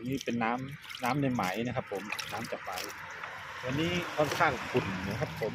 ันนี้เป็นน้ำน้ำในไหมนะครับ ผมน้ำจากไหมวันนี้ค่อนข้างขุ่นนะครับผม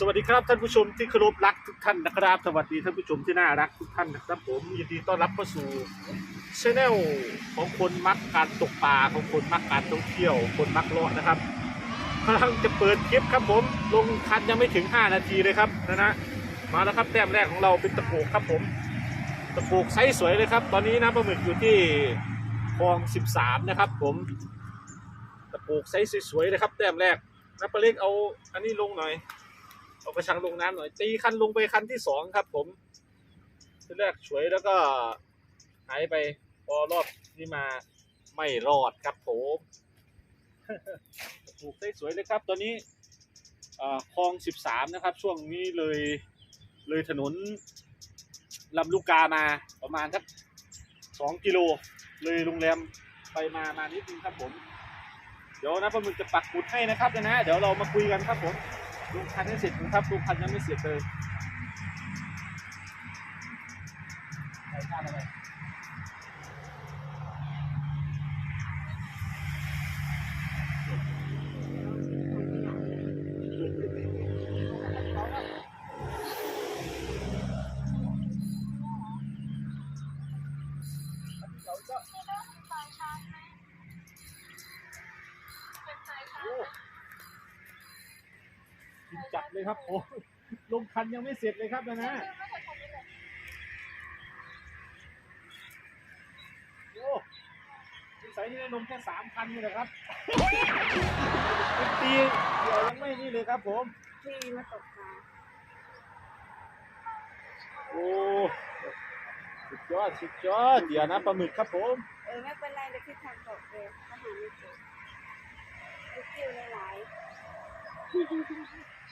สวัสดีครับท่านผู้ชมที่เคารพรักทุกท่านนะครับ สวัสดีท่านผู้ชมที่น่ารักทุกท่านนะครับผมยินดีต้อนรับเข้าสู่ช anel ของคนมักการตกปลาของคนมักการท่องเที่ยว คนมักเลาะนะครับกำลังจะเปิดคลิปครับผมลงคันยังไม่ถึง 5 นาทีเลยครับนะนะมาแล้วครับแต้มแรกของเราเป็นตะโกกครับผมตะโกกไซส์สวยเลยครับ ตอนนี้นะปลาหมึกอยู่ที่คลอง 13 นะครับ ผมตะโกกไซส์สวยๆเลยครับแต้มแรกนับปลาเล็กเอาอันนี้ลงหน่อย เอากระชังลงน้ำหน่อยตีคันลงไปคันที่สองครับ ผมทีแรกสวยแล้วก็หายไปพอรอบนี้มาไม่รอดครับผมตะโกไซส์สวยเลยครับ ตอนนี้เอ่อคลองสิบสามนะครับ ช่วงนี้เลยเลยถนนลำลูกกามาประมาณสักสองกิโล เลยโรงแรมไปมามานิดนึงครับผม เดี๋ยวนะปลาหมึกจะปักหมุดให้นะครับนะ เดี๋ยวเรามาคุยกันครับผม ลุงพันยังเสร็จนะครับลุงพันยังไม่เสร็จเลยใส่ข้าวอะไร ลงคันยังไม่เสร็จเลยครับนะนะโอ้สงสัยนี่ได้ลงแค่สามคันนี่แหละครับเป็นปีเดี๋ยวยังไม่นี่เลยครับผมที่มาตกปลาโอ้สุดยอดสุดยอดเดี๋ยวนะปลาหมึกครับผมเออไม่เป็นไรเดี๋ยวคิดทางตกเลยถ้าหาไม่เจอไอ้กิ้วหลาย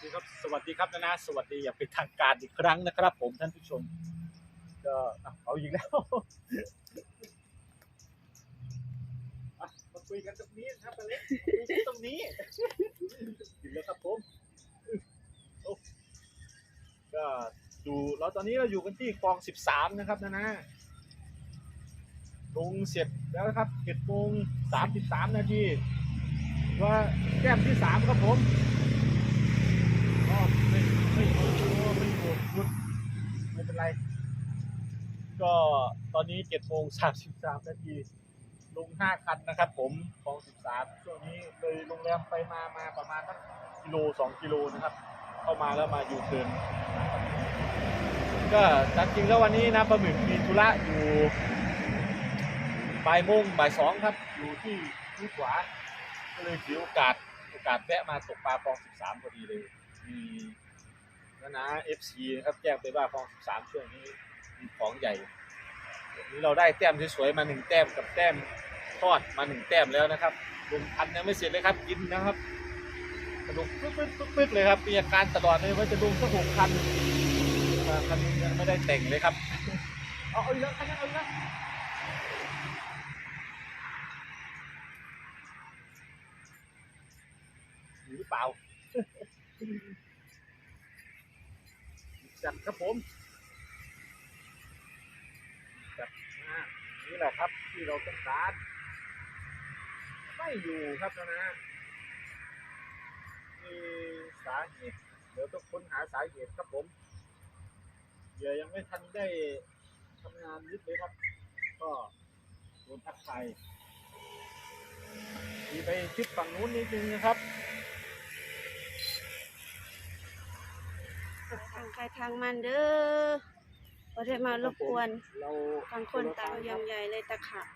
นี่ครับสวัสดีครับนะนะสวัสดีอย่างเป็นทางการอีกครั้งนะครับ ผมท่านผู้ชม ก็เอาอีกแล้วมาคุยกันตรงนี้นะครับอเล็กคุยกันตรงนี้ถึงแล้วครับผมก็อยู่เราตอนนี้เราอยู่กันที่คลองสิบสามนะครับนะนะลงเสร็จแล้วครับเจ็ดโมงสามสิบสามนาทีว่าแก้มที่สามครับผม ก็ไม่ไม่โอ้ไม่โอ้หยุด ไม่เป็นไร ก็ตอนนี้เจ็ดโมงสามสิบสามนาทีลงห้าคันนะครับ ผมคลองสิบสามช่วงนี้เลยโรงแรมไปมามาประมาณสักกิโลสองกิโลนะครับ เข้ามาแล้วมายูเทินก็ตามจริงแล้ววันนี้นะปลาหมึกมีธุระอยู่บ่ายโมงบ่ายสองครับ อยู่ที่ที่ขวาก็เลยถือโอกาสโอกาสแวะมาตกปลาคลองสิบสามพอดีเลยมี นะนะเอฟซีนะครับแจ้งไปว่าคลองสิบสามช่วงนี้มีของใหญ่วันนี้เราได้แต้มสวยๆมาหนึ่งแต้มกับแต้มทอดมาหนึ่งแต้มแล้วนะครับลงพันยังไม่เสร็จเลยครับกินนะครับกระดูกปึ๊กปึ๊กปึ๊กปึ๊กเลยครับมีอาการตลอดเลยว่าจะลงสักหกคันมาคันนี้ยังไม่ได้แต่งเลยครับเอาเอาอีกแล้วคันนี้เอาอีกแล้วหรือเปล่า จัดครับผมจัดมานี่แหละครับที่เราต้องการไม่อยู่ครับนะนะมีสาเหตุเดี๋ยวต้องค้นหาสาเหตุครับผมเหยื่อยังไม่ทันได้ทำงานยึดเลยครับ ก็โดนทักทายมีไปชิดฝั่งนู้นนิดนึงนะครับ ใครทางมันเด้อบ่ได้มารบกวนเราต่างคนต่างยำใหญ่เลยตะขาบ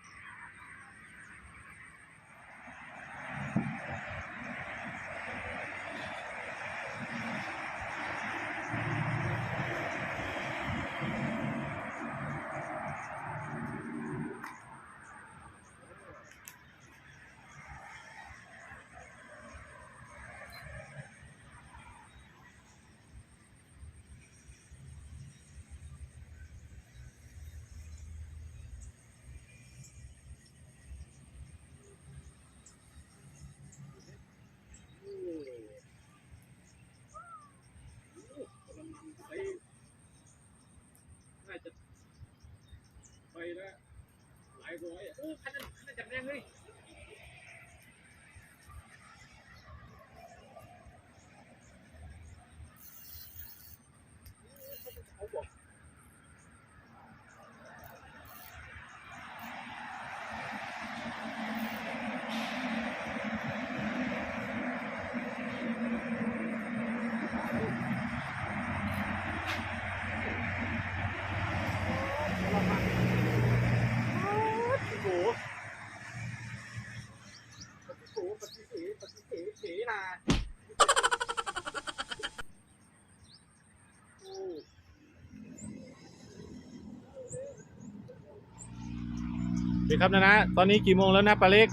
โอเครับนะนะ ตอนนี้กี่โมงแล้วนะปลาเล็ก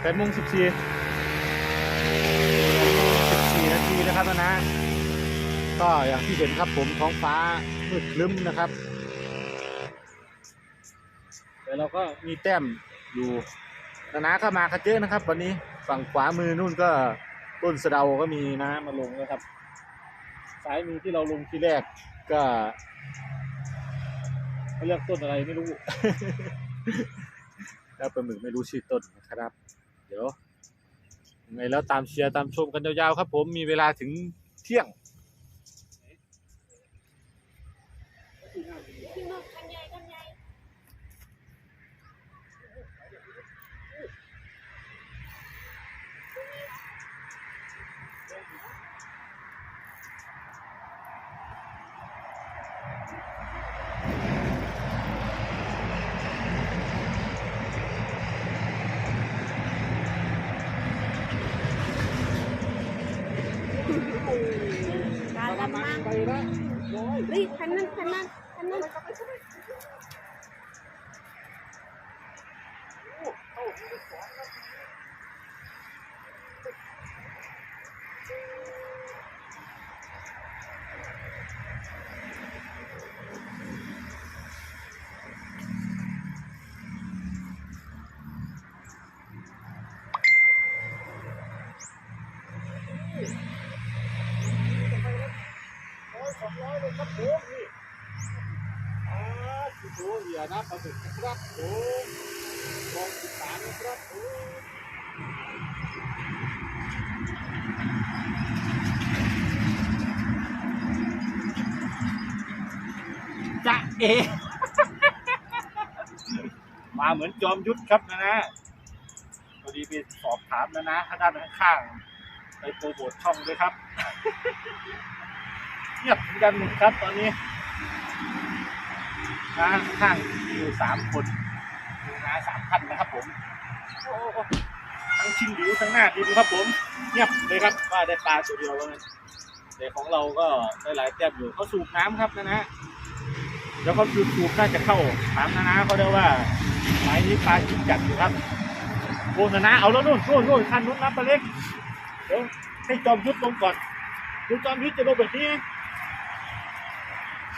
แปดโมงสิบสี่สิบสี่นาทีนะครับนะนะ ก็อย่างที่เห็นครับผมท้องฟ้ามืดครึ้มนะครับ แต่เราก็มีแต้มอยู่นานาก็มากันเยอะนะครับ วันนี้ฝั่งขวามือนู่นก็ต้นสะเดาก็มีนะมาลงนะครับ ซ้ายมือที่เราลงที่แรกก็ เขาเรียกต้นอะไรไม่รู้ แล้วปลาหมึกไม่รู้ชื่อต้นนะครับ เดี๋ยวยังไงแล้วตามเชียร์ตามชมกันยาวๆครับ ผมมีเวลาถึงเที่ยง พี่นกคันใหญ่คันใหญ่ การละมังไปละร้อยเฮ้ยคันนั้นคันนั้นคันนั้น ร้อยสองร้อยเลยครับผมนี่อาสิโเหยื่อนะปลาหมึกครับผมมองสิบสามนะครับผมจะเอ มาเหมือนจอมยุทธครับนะนะพอดีไปสอบถามนะนะทางด้านข้างๆไปโปรโมทช่องด้วยครับ เงียบเหมือนกันครับตอนนี้นะข้างอยู่สามคนนะสามพันนะครับผมทั้งชิงหลิวทั้งหน้าดินครับผม เงียบเลยครับว่าได้ปลาตัวเดียวเลยแต่ของเราก็ได้หลายแต้มอยู่เขาสูบน้ำครับนะนะเดี๋ยวเขาสูบสูบน่าจะเข้าถามนะนะเขาเรียกว่าหมายนี้ปลาจิงจัดอยู่ครับโอ้นะนะเอาแล้วนู่นนู่นนู่นคันนู้นนับปลาเล็กเดี๋ยวให้จอมยุทธลงก่อนดูจอมยุทธจะลงแบบนี้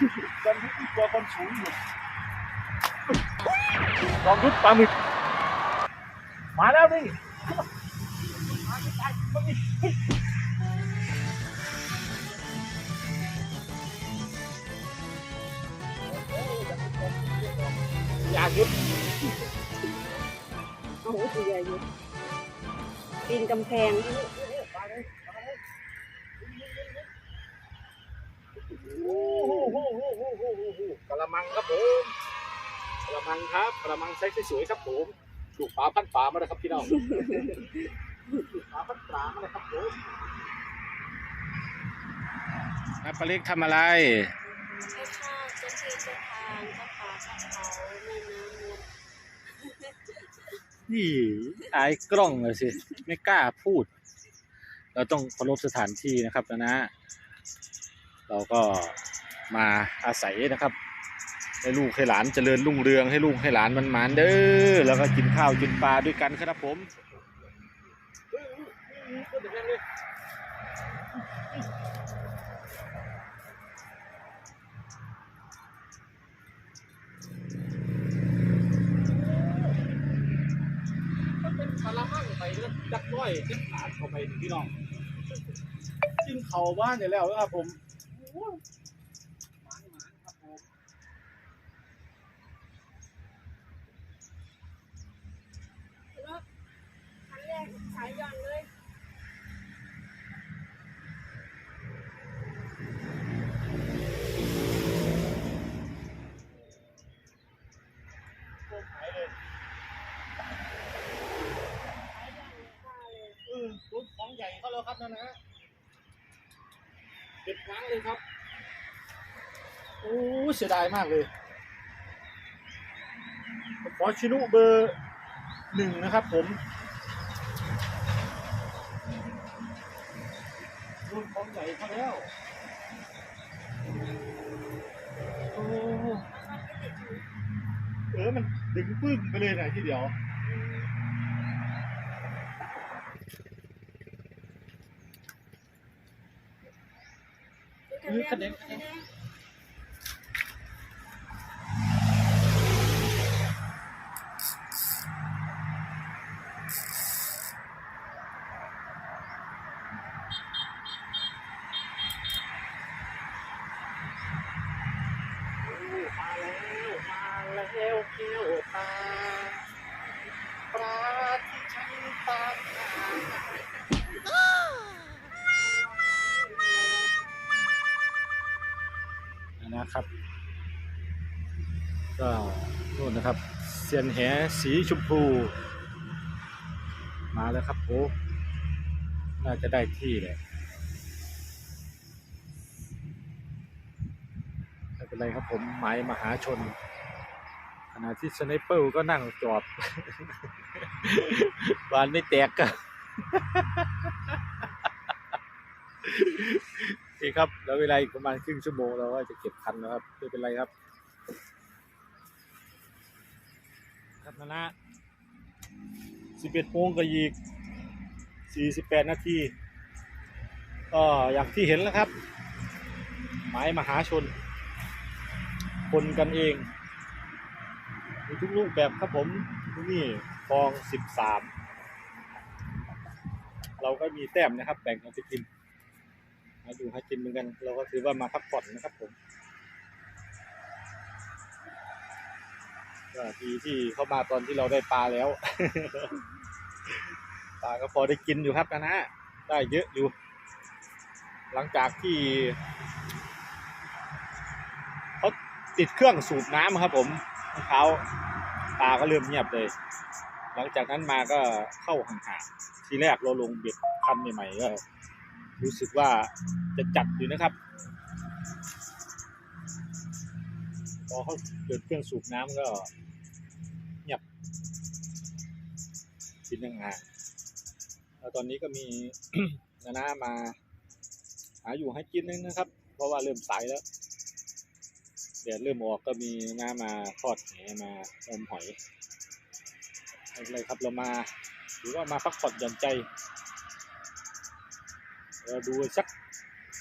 จอมยุทธที่ตัวคนสูงอยู่จอมยุท กระมังครับผมกระมังครับกระมังไซส์สวยๆครับผมถูกฝาพันฝามาเลยครับพี่น้องถูกฝาพันฝามาเลยครับผมครับปลาเล็กทำอะไรเจ้ข้าเจ้าที่เจ้าทางเจ้าป่าเจ้าเขาแม่น้ำเนี่ยนี่อายกล้องเลยสิ ไม่กล้าพูด เราต้องเคารพสถานที่นะครับนะนะ เราก็มาอาศัยนะครับ ให้ลูกให้หลานเจริญรุ่งเรืองให้ลูกให้หลานมันหมานเด้อแล้วก็กินข้าวกินปลาด้วยกันครับผมมันเป็นพลังมั่งไปแล้วจักร้อยจักขาดเข้าไปนี่พี่น้องกินเขาบ้านเนี่ยแล้วครับผมโอ้โหหมานหมานครับผม รถคันแรกสายย่อนเลย พวกหายเลย สายย่อนเลยว่าเลย เออรถของใหญ่เขาแล้วครับนะนะเก็บครั้งเลยครับ โอ้เสียดายมากเลยผมขอชินุเบอร์หนึ่งนะครับผมรุ่นของใหญ่เขาแล้วโอ้เออมันดึงปึ้งไปเลยนะทีเดียว ดูคันแร นะครับ ก็นู่นนะครับเซียนแหสีชมพู มาแล้วครับโอ้น่าจะได้ที่เลยไม่เป็นไรครับผมหมายมหาชนขณะที่สไนเปอร์ก็นั่งจอดบานไม่แตกกั นี่ครับแล้วเวลาอีกประมาณครึ่งชั่วโมงเราก็จะเก็บคันแล้วครับไม่เป็นไรครับ ครับนะนะสิบเอ็ดโมงก็ยีกสี่สิบแปดนาทีก็อย่างที่เห็นแล้วครับ หมายมหาชน คนกันเองมีทุกรูปแบบครับผมที่นี่คลองสิบสามเราก็มีแต้มนะครับแบ่งกันไปกินาดูให้กินเหมือนกัน เราก็ถือว่ามาพักผ่อนนะครับผมก็ดีที่เข้ามาตอนที่เราได้ปลาแล้ว ปลาก็พอได้กินอยู่ครับนะนะได้เยอะอยู่ หลังจากที่เขาติดเครื่องสูบน้ำครับผมเมื่อเช้าปลาก็เริ่มเงียบเลย หลังจากนั้นมาก็เข้าห่างๆทีแรกเราลงเบ็ดคันใหม่ๆก็ รู้สึกว่าจะจัดอยู่นะครับ พอเขาเปิดเครื่องสูบน้ำก็เงียบกินห่างแล้วตอนนี้ก็มีนานามา หาอยู่ให้กินนึงนะครับ เพราะว่าเริ่มสายแล้วแดดเริ่มออกก็มีน้ามาทอดแหมาอมหอยไม่เป็นไรครับเรามา หรือว่ามาพักผ่อนหย่อนใจ ดูสัก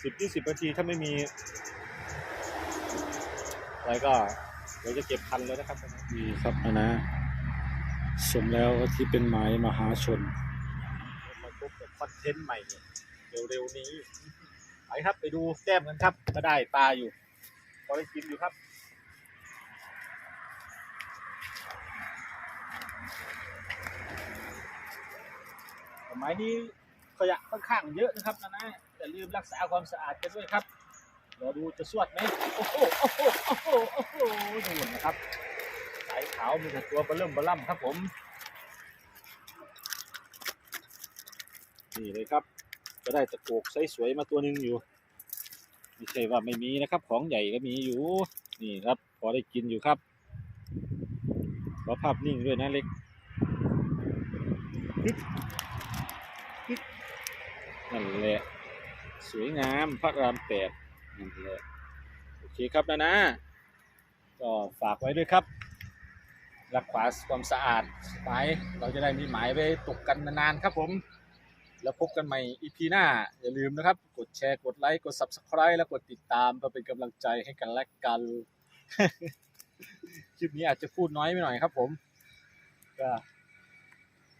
สิบยี่สิบนาทีถ้าไม่มีอะไรก็เดี๋ยวจะเก็บพันแล้วนะครับนี่ครับนะนะสมแล้วที่เป็นหมายมหาชนมาพบกับคอนเทนต์ใหม่เร็วๆนี้ไปครับไปดูแต้มกันครับ ก็ได้ปลาอยู่พอได้กินอยู่ครับสมัยนี้ ขยะค่อนข้างเยอะนะครับนะนะอย่าลืมรักษาความสะอาดกันด้วยครับรอดูจะสวดไหมโอ้โหโอ้โหโอ้โหโอ้โหดูนะครับสายขาวมีแต่ตัวเบลิ่มเบล่ำครับผมนี่เลยครับ ก็ได้ตะโกกไซส์สวยมาตัวหนึ่งอยู่ไม่ใช่ว่าไม่มีนะครับ ของใหญ่ก็มีอยู่ นี่ครับ พอได้กินอยู่ครับขอภาพนิ่งด้วยนะเล็กปึ๊บปึ๊บ นั่นแหละสวยงามพระรามแปดนั่นแหละโอเคครับนะนะก็ฝากไว้ด้วยครับ รักษาความสะอาดไว้เราจะได้มีหมายไว้ตกกันนานๆครับผม แล้วพบกันใหม่อีพีหน้า อย่าลืมนะครับ กดแชร์กดไลค์กด Subscribe แล้วกดติดตามเพื่อเป็นกำลังใจให้กันและกันคลิปนี้อาจจะพูดน้อยไปหน่อยครับ ผมก็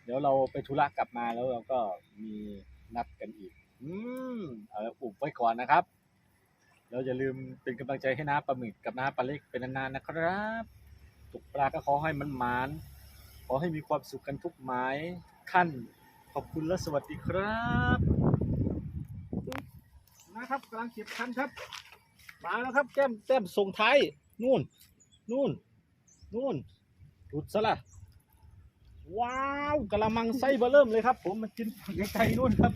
เดี๋ยวเราไปธุระกลับมาแล้วเราก็มี นัดกันอีก อืมเอาอุบไว้ก่อนนะครับแล้วอย่าลืมเป็นกำลังใจให้น้าปลาหมึกกับน้าปลาเล็กเป็นนานๆนะครับตกปลาก็ขอให้มันหมานขอให้มีความสุขกันทุกหมายขั้นขอบคุณและสวัสดีครับนะครับกำลังเก็บคันครับมาแล้วครับแก้มแต้มส่งท้ายนู่น นู่น นู่นหลุดซะละ ว้าวกระมังไส้เบอร์เริ่มเลยครับ ผมมันกินไกลๆนู่นครับ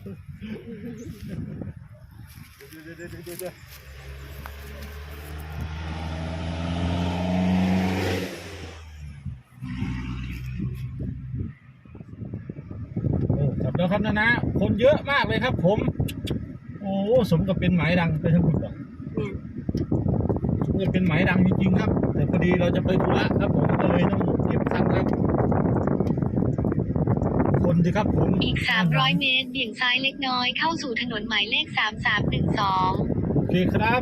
เดี๋ยวเดี๋ยวเดี๋ยวเดี๋ยวเดี๋ยวเออจับแล้วครับนะนะ คนเยอะมากเลยครับผม โอ้สมกับเป็นหมายดังไปทั้งหมดอะเนี่ยสมกับเป็นหมายดังจริงๆครับ แต่พอดีเราจะไปธุระครับผมก็เลยต้องเก็บคันครับค นสิครับผมอีก 300 เมตรเบี่ยงซ้ายเล็กน้อยเข้าสู่ถนนหมายเลข 3312โอเคครับ